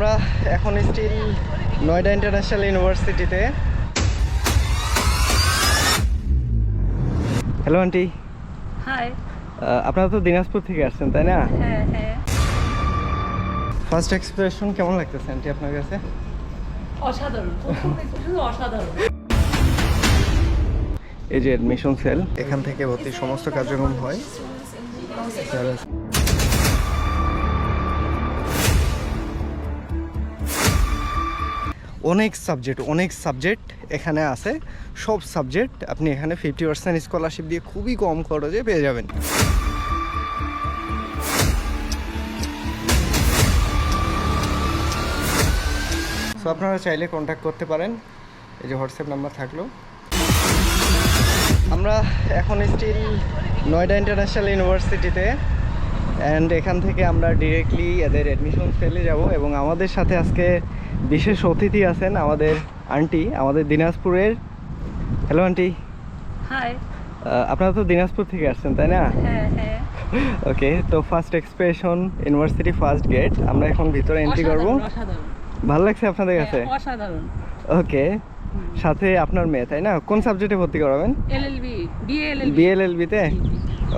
আমরা এখন still Noida international ইউনিভার্সিটিতে হ্যালো আন্টি হাই আপনারা তো দিনাজপুর থেকে আসছেন তাই না? হ্যাঁ হ্যাঁ। ফার্স্ট এক্সপ্রেশন কেমন লাগতেছে আন্টি আপনার কাছে? অসাধারণ অসাধারণ। এই যে অ্যাডমিশন সেল এখান থেকে ভর্তি সমস্ত কার্যক্রম হয়। অনেক সাবজেক্ট অনেক সাবজেক্ট এখানে আছে। সব সাবজেক্ট আপনি এখানে ফিফটি পার্সেন্ট স্কলারশিপ দিয়ে খুবই কম খরচে পেয়ে যাবেন। সো আপনারা চাইলে কন্ট্যাক্ট করতে পারেন। এই যে হোয়াটসঅ্যাপ নাম্বার থাকল। আমরা এখন স্টিল নয়ডা ইন্টারন্যাশনাল ইউনিভার্সিটিতে অ্যান্ড এখান থেকে আমরা ডিরেক্টলি এদের অ্যাডমিশন ফেলে যাব এবং আমাদের সাথে আজকে বিশেষ অতিথি আছেন আমাদের আন্টি আমাদের দিনাজপুরের হ্যালো আন্টি। হাই আপনারা তো দিনাজপুর থেকে আসছেন তাই না? হ্যাঁ হ্যাঁ। ওকে তো first expression university first gate আমরা এখন ভিতরে এন্ট্রি করব। ভালো লাগছে আপনাদের কাছে? হ্যাঁ, অসাধারণ। ওকে সাথে আপনার মেয়ে তাই না? কোন সাবজেক্টে ভর্তি করাবেন? এলএলবি বিএলএলবি বিএলএলবিতে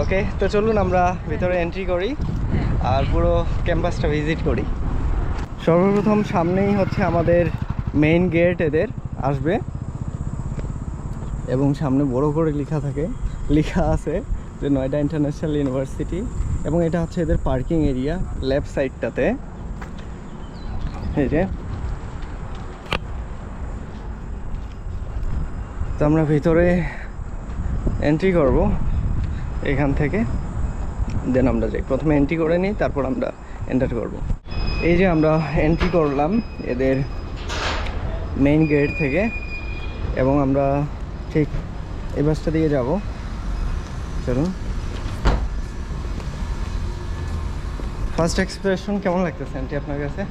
ওকে তো? চলুন আমরা ভিতরে এন্ট্রি করি আর পুরো ক্যাম্পাসটা ভিজিট করি। সর্বপ্রথম সামনেই হচ্ছে আমাদের মেইন গেট এদের আসবে। এবং সামনে বড় করে লেখা থাকে, লেখা আছে যে নয়ডা ইন্টারন্যাশনাল ইউনিভার্সিটি এবং এটা হচ্ছে এদের পার্কিং এরিয়া লেফট সাইডটাতে। এই যে। তো আমরা ভিতরে এন্ট্রি করব এখান থেকে। দেন আমরা যাই। প্রথমে এন্ট্রি করে নিই, তারপর আমরা এন্টার করব। এই যে আমরা এন্ট্রি করলাম এদের মেইন গেট থেকে এবং আমরা ঠিক এই বাসটা দিয়ে যাব। চলুন। ফার্স্ট এক্সপ্রেশন কেমন লাগতেছে আন্টি আপনার কাছে?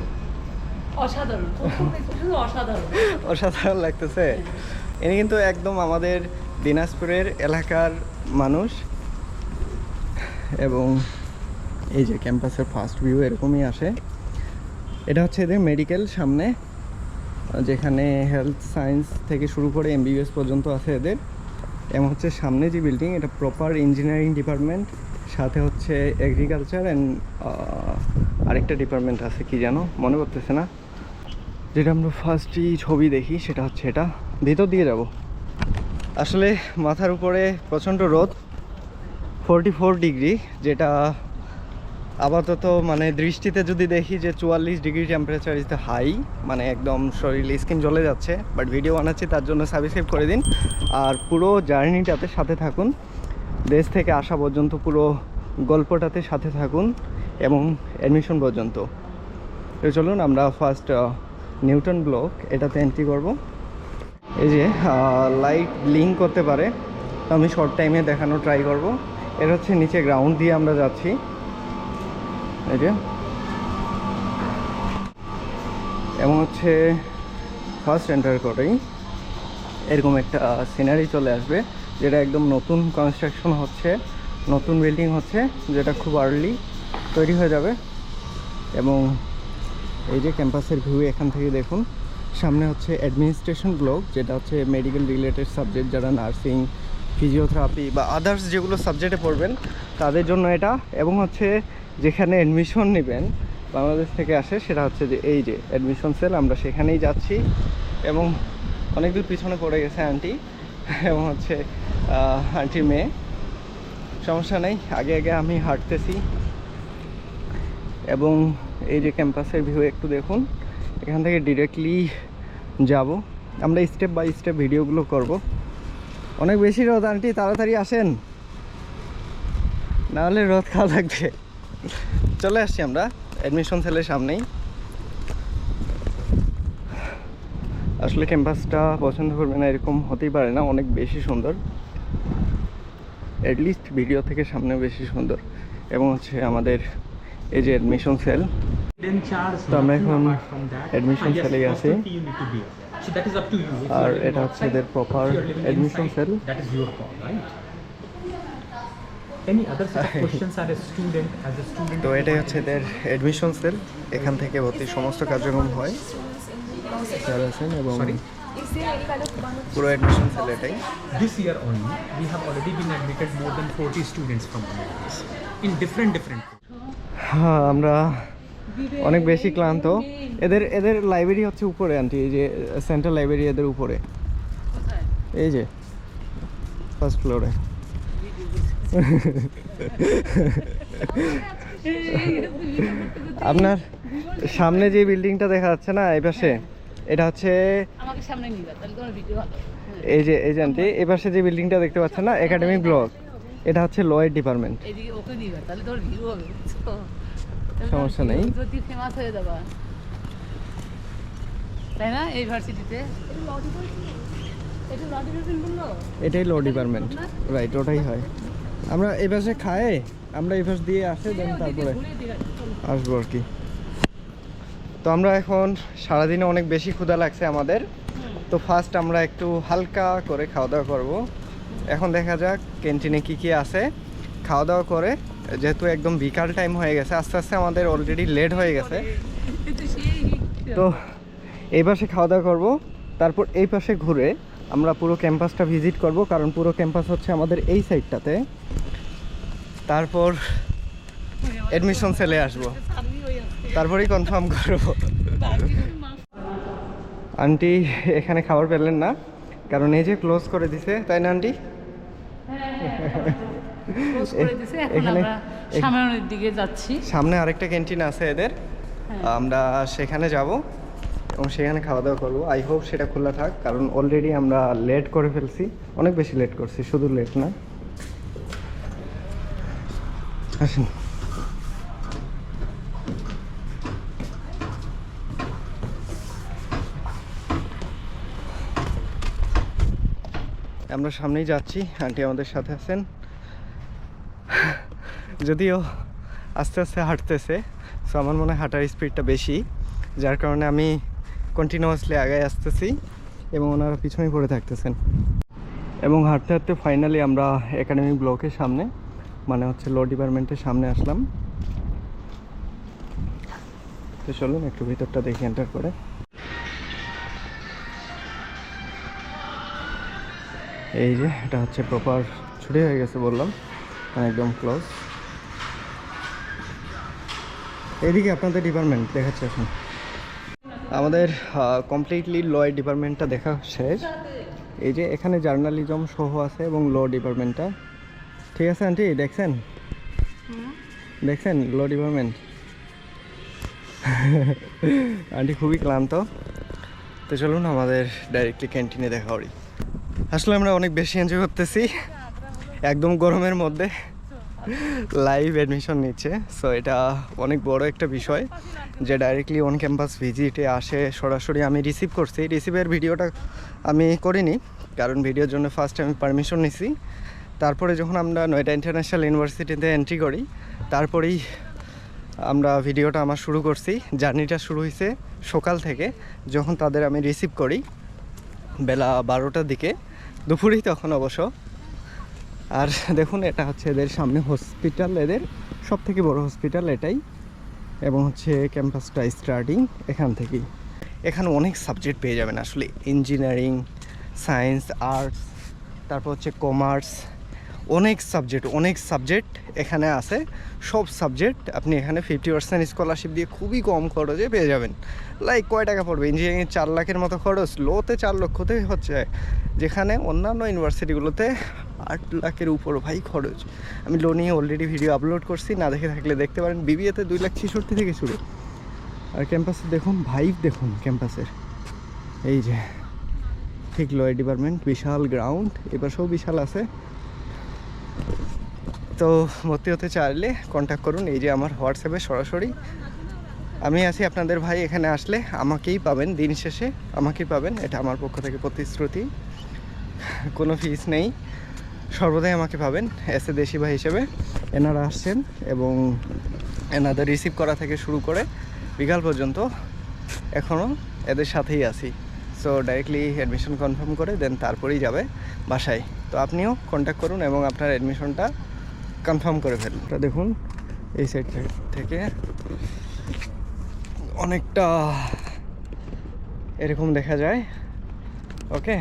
অসাধারণ অসাধারণ। অসাধারণ লাগতেছে। ইনি কিন্তু একদম আমাদের দিনাজপুরের এলাকার মানুষ এবং এই যে ক্যাম্পাসের ফার্স্ট ভিউ এরকমই আসে। এটা হচ্ছে এদের মেডিকেল সামনে, যেখানে হেলথ সায়েন্স থেকে শুরু করে এমবিবিএস পর্যন্ত আছে এদের। এবং হচ্ছে সামনে যে বিল্ডিং এটা প্রপার ইঞ্জিনিয়ারিং ডিপার্টমেন্ট সাথে হচ্ছে এগ্রিকালচার অ্যান্ড আরেকটা ডিপার্টমেন্ট আছে কি জানো মনে করতেছে না। যেটা আমরা ফার্স্টই ছবি দেখি, সেটা হচ্ছে এটা। ভিতর দিয়ে যাব। আসলে মাথার উপরে প্রচণ্ড রোদ ফোরটি ফোর ডিগ্রি যেটা আপাতত মানে দৃষ্টিতে যদি দেখি যে চুয়াল্লিশ degree temperature is the high মানে একদম শরীর স্কিন জ্বলে যাচ্ছে বাট ভিডিও বানাচ্ছি, তার জন্য সাবস্ক্রাইব করে দিন। আর পুরো জার্নিটাতে সাথে থাকুন। দেশ থেকে আসা পর্যন্ত পুরো গল্পটাতে সাথে থাকুন এবং অ্যাডমিশন পর্যন্ত। তো চলুন আমরা ফার্স্ট নিউটন ব্লক এটাতে এন্ট্রি করব। এই যে লাইট ব্লিঙ্ক করতে পারে, আমি শর্ট টাইমে দেখানো ট্রাই করব। এটা হচ্ছে নিচে গ্রাউন্ড দিয়ে আমরা যাচ্ছি। এই যে। এবং হচ্ছে ফার্স্ট এন্টার করেই এরকম একটা সিনারি চলে আসবে, যেটা একদম নতুন কনস্ট্রাকশন হচ্ছে, নতুন বিল্ডিং হচ্ছে, যেটা খুব আর্লি তৈরি হয়ে যাবে। এবং এই যে ক্যাম্পাসের ভিউ এখান থেকে দেখুন, সামনে হচ্ছে অ্যাডমিনিস্ট্রেশন ব্লক যেটা হচ্ছে মেডিকেল রিলেটেড সাবজেক্ট যারা নার্সিং ফিজিওথেরাপি বা আদার্স যেগুলো সাবজেক্টে পড়বেন, তাদের জন্য এটা। এবং হচ্ছে যেখানে অ্যাডমিশন নেবেন, বাংলাদেশ থেকে আসে, সেটা হচ্ছে যে এই যে অ্যাডমিশন সেল আমরা সেখানেই যাচ্ছি। এবং অনেক দূর পিছনে পড়ে গেছে আন্টি এবং হচ্ছে আন্টির মেয়ে। সমস্যা নেই, আগে আগে আমি হাঁটতেছি। এবং এই যে ক্যাম্পাসের ভিউ একটু দেখুন, এখান থেকে ডিরেক্টলি যাব। আমরা স্টেপ বাই স্টেপ ভিডিওগুলো করব। অনেক বেশি রোদ আন্টি তাড়াতাড়ি আসেন। নাহলে রোদ খাওয়া লাগবে। চলে আসছি আমরা। অ্যাডমিশন সেলের সামনেই। আসলে ক্যাম্পাসটা পছন্দ করবে না এরকম হতেই পারে না অনেক বেশি সুন্দর। অ্যাটলিস্ট ভিডিও থেকে সামনে বেশি সুন্দর। এবং হচ্ছে আমাদের এই যে অ্যাডমিশন সেল তো আমরা এখন অ্যাডমিশন এ আছি। আর এটা হচ্ছে এদের প্রপার অ্যাডমিশন you তো এটাই হচ্ছে এদের অ্যাডমিশন সেল এখান থেকে ভর্তি সমস্ত কার্যক্রম হয়। স্যার আছেন এবং পুরো অ্যাডমিশন সেল এটাই this more than forty students in different different হ্যাঁ আমরা অনেক বেশি ক্লান্ত। এদের এদের লাইব্রেরি হচ্ছে উপরে আনটি এই যে সেন্ট্রাল লাইব্রেরি এদের উপরে। এই যে ফার্স্ট ফ্লোরে আপনার সামনে যে বিল্ডিংটা দেখা যাচ্ছে না এই পাশে এটা হচ্ছে এই যে এই যে আন্টি এই পাশে যে বিল্ডিংটা দেখতে পাচ্ছেন না একাডেমিক ব্লক এটা হচ্ছে লয়ের ডিপার্টমেন্ট সমস্যা নেই। তাই না এটাই ল ডিপার্টমেন্ট রাইট ওটাই হয়। আমরা এই পাশে খাই, আমরা এই পাশ দিয়ে আসে, দেন তারপরে। আসব আর কি। তো আমরা এখন সারাদিনে অনেক বেশি ক্ষুধা লাগছে আমাদের। তো ফার্স্ট আমরা একটু হালকা করে খাওয়া দাওয়া করব। এখন দেখা যাক ক্যান্টিনে কি কি আছে। খাওয়া দাওয়া করে, যেহেতু একদম বিকাল টাইম হয়ে গেছে, আস্তে আস্তে আমাদের অলরেডি লেট হয়ে গেছে। তো এই পাশে খাওয়া দাওয়া করব, তারপর এই পাশে ঘুরে আমরা পুরো ক্যাম্পাসটা ভিজিট করব কারণ পুরো ক্যাম্পাস হচ্ছে আমাদের এই সাইডটাতে। তারপর অ্যাডমিশন সেলে আসব। হয়ে তারপরেই কনফার্ম করব। আন্টি এখানে খাবার পেলেন না কারণ এই যে ক্লোজ করে দিছে তাই না আন্টি? এখানে- সামনের দিকে যাচ্ছি। সামনে আরেকটা ক্যান্টিন আছে এদের। আমরা সেখানে যাব। এবং সেখানে খাওয়া দাওয়া করব। আই হোপ সেটা খোলা থাক, কারণ অলরেডি আমরা লেট করে ফেলছি। অনেক বেশি লেট করছি, শুধু লেট না। আসেন। আমরা সামনেই যাচ্ছি, আন্টি আমাদের সাথে আছেন। যদিও আস্তে আস্তে হাঁটতেছে সো আমার মনে হয় হাঁটার স্পিডটা বেশি। যার কারণে আমি কন্টিনিউয়াসলি আগায় আসতেছি এবং ওনারা পিছনেই পড়ে থাকতেছেন। এবং হাঁটতে হাঁটতে ফাইনালি আমরা একাডেমিক ব্লকের সামনে মানে হচ্ছে ল ডিপার্টমেন্টের সামনে আসলাম। তো চলুন একটু ভিতরটা দেখি এন্টার করে। এই যে, এটা হচ্ছে প্রপার ছুটি হয়ে গেছে বললাম মানে একদম ক্লোজ এইদিকে আপনাদের ডিপার্টমেন্ট দেখাচ্ছে এখন। আমাদের কমপ্লিটলি ল ডিপার্টমেন্টটা দেখা শেষ। এই যে এখানে জার্নালিজম সহ আছে এবং ল ডিপার্টমেন্টটা ঠিক আছে আন্টি দেখছেন? দেখছেন? ল ডিপার্টমেন্ট আন্টি খুবই ক্লান্ত। তো চলুন আমাদের ডাইরেক্টলি ক্যান্টিনে দেখা করি। আসলে আমরা অনেক বেশি এনজয় করতেছি। একদম গরমের মধ্যে। লাইভ অ্যাডমিশন নিচ্ছে। সো এটা অনেক বড় একটা বিষয় যে ডাইরেক্টলি অন ক্যাম্পাস ভিজিটে আসে। সরাসরি আমি রিসিভ করছি। রিসিভের ভিডিওটা আমি করিনি, কারণ ভিডিওর জন্য ফার্স্ট আমি পারমিশন নিছি। তারপরে যখন আমরা নয়ডা ইন্টারন্যাশনাল ইউনিভার্সিটিতে এন্ট্রি করি, তারপরেই আমরা ভিডিওটা আমার শুরু করছি। জার্নিটা শুরু হয়েছে সকাল থেকে। যখন তাদের আমি রিসিভ করি, বেলা বারোটার দিকে। দুপুরেই তখন অবশ্য আর দেখুন, এটা হচ্ছে এদের সামনে হসপিটাল এদের সব থেকে বড় হসপিটাল এটাই এবং হচ্ছে ক্যাম্পাসটা স্টার্টিং এখান থেকেই। এখানে অনেক সাবজেক্ট পেয়ে যাবেন, আসলে ইঞ্জিনিয়ারিং সায়েন্স আর্টস তারপর হচ্ছে কমার্স অনেক সাবজেক্ট অনেক সাবজেক্ট এখানে আছে। সব সাবজেক্ট আপনি এখানে ফিফটি পার্সেন্ট স্কলারশিপ দিয়ে খুবই কম খরচে পেয়ে যাবেন। লাইক কয় টাকা পড়বে? ইঞ্জিনিয়ারিং চার লাখের মতো খরচ? লোতে চার লক্ষতে হচ্ছে। যেখানে অন্যান্য ইউনিভার্সিটিগুলোতে আট লাখের উপর ভাই খরচ। আমি লো নিয়ে অলরেডি ভিডিও আপলোড করছি, না দেখে থাকলে দেখতে পারেন। বিবিএতে দুই লাখ ছেষট্টি থেকে শুরু। আর ক্যাম্পাসে দেখুন ভাইভ দেখুন ক্যাম্পাসের এই যে, ঠিক লয় ডিপার্টমেন্ট বিশাল গ্রাউন্ড এপাশেও বিশাল আছে। তো ভর্তি হতে চাইলে কন্ট্যাক্ট করুন, এই যে আমার হোয়াটসঅ্যাপে সরাসরি। আমি আছি আপনাদের ভাই, এখানে আসলে আমাকেই পাবেন দিন শেষে। আমাকেই পাবেন, এটা আমার পক্ষ থেকে প্রতিশ্রুতি। কোনো ফিস নেই। সর্বদাই আমাকে পাবেন এস এ দেশি ভাই হিসেবে। এনারা আসছেন এবং এনাদের রিসিভ করা থেকে শুরু করে বিকাল পর্যন্ত এখনও এদের সাথেই আছি। সো ডাইরেক্টলি অ্যাডমিশন কনফার্ম করে দেন তারপরেই যাবে বাসায়। তো আপনিও কন্ট্যাক্ট করুন এবং আপনার অ্যাডমিশনটা কনফার্ম করে ফেল এটা দেখুন, এই সাইড থেকে অনেকটা এরকম দেখা যায়। ওকে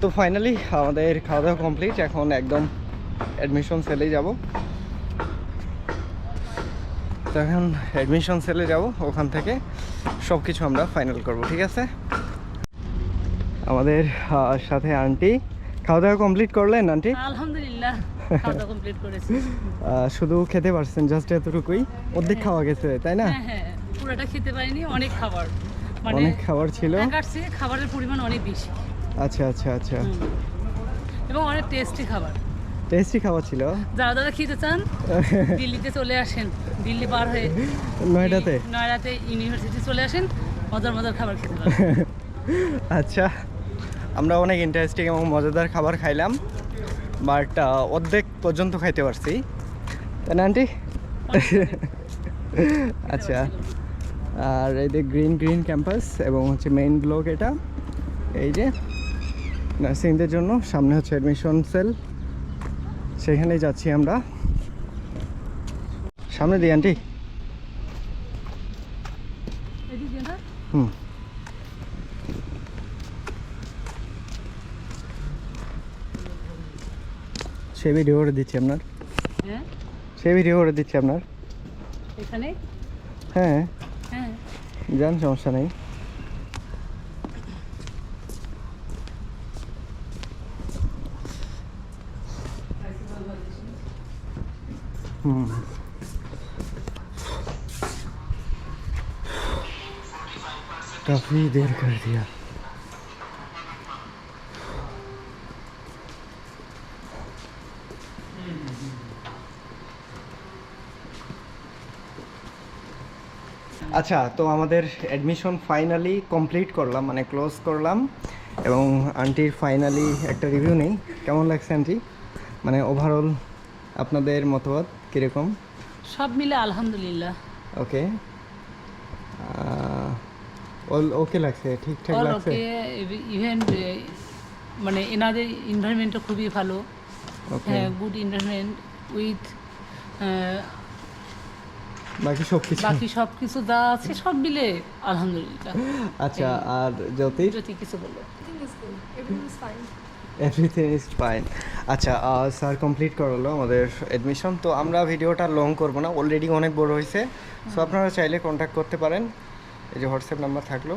তো ফাইনালি আমাদের খাওয়া দাওয়া কমপ্লিট এখন একদম অ্যাডমিশন সেলে যাব। তো এখন অ্যাডমিশন সেলে যাব ওখান থেকে সব কিছু আমরা ফাইনাল করব ঠিক আছে? আমাদের সাথে আন্টি খাওয়া দাওয়া কমপ্লিট করলেন আন্টি আলহামদুলিল্লাহ শুধু খেতে পারছেন জাস্ট এতটুকুই। অর্ধেক খাওয়া গেছে তাই না? হ্যাঁ হ্যাঁ পুরোটা খেতে পারিনি অনেক খাবার। মানে অনেক খাবার ছিল। খাবারের পরিমাণ অনেক বেশি। আচ্ছা আচ্ছা আচ্ছা। এবং অনেক টেস্টি খাবার। টেস্টি খাবার ছিল। যারা যারা খেতে চান দিল্লিতে চলে আসেন। দিল্লি পার হয়ে নয়ডাতে নয়ডাতে ইউনিভার্সিটি চলে আসেন মজার মজার খাবার খেতে পারেন। আচ্ছা আমরা অনেক ইন্টারেস্টিং এবং মজাদার খাবার খাইলাম বাট অর্ধেক পর্যন্ত খাইতে পারছি। তাই না আন্টি আচ্ছা আর এই যে গ্রিন গ্রিন ক্যাম্পাস এবং হচ্ছে মেইন ব্লক এটা এই যে নার্সিংদের জন্য। সামনে হচ্ছে অ্যাডমিশন সেল সেখানেই যাচ্ছি আমরা। সামনে দিই আন্টি হুম। সে ভিডিও করে দিচ্ছি আপনার। হ্যাঁ? সে ভিডিও করে দিচ্ছি আপনার। এখানে? হ্যাঁ। হ্যাঁ। যান সমস্যা নেই। হুম काफी देर कर दिया আচ্ছা তো আমাদের অ্যাডমিশন ফাইনালি কমপ্লিট করলাম মানে ক্লোজ করলাম এবং আন্টির ফাইনালি একটা রিভিউ নেই কেমন লাগছে আন্টি মানে ওভারঅল আপনাদের মতবাদ কীরকম? সব মিলে আলহামদুলিল্লাহ। ওকে। অল ওকে লাগছে ঠিকঠাক লাগছে? ওকে ইভেন্ট মানে এনাদের এনভায়রনমেন্টটা খুবই ভালো। ওকে হ্যাঁ গুড এনভায়রনমেন্ট উইথ বাকি সব কিছু? বাকি সব কিছু যা আছে সব মিলে আলহামদুলিল্লাহ। আচ্ছা আর জ্যোতির যদি কিছু বলো Everything is good. Everything is fine আচ্ছা স্যার কমপ্লিট করল আমাদের অ্যাডমিশন তো আমরা ভিডিওটা লং করব না অলরেডি অনেক বড় হয়েছে। সো আপনারা চাইলে কন্ট্যাক্ট করতে পারেন। এই যে হোয়াটসঅ্যাপ নাম্বার থাকল,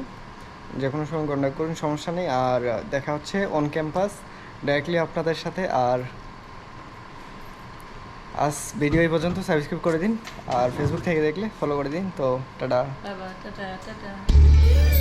যে কোনো সময় কন্ট্যাক্ট করুন, সমস্যা নেই। আর দেখা হচ্ছে অন ক্যাম্পাস ডাইরেক্টলি আপনাদের সাথে। আর, আজ ভিডিও এই পর্যন্ত সাবস্ক্রাইব করে দিন। আর ফেসবুক থেকে দেখলে ফলো করে দিন। তো, টাটা। Tata tata.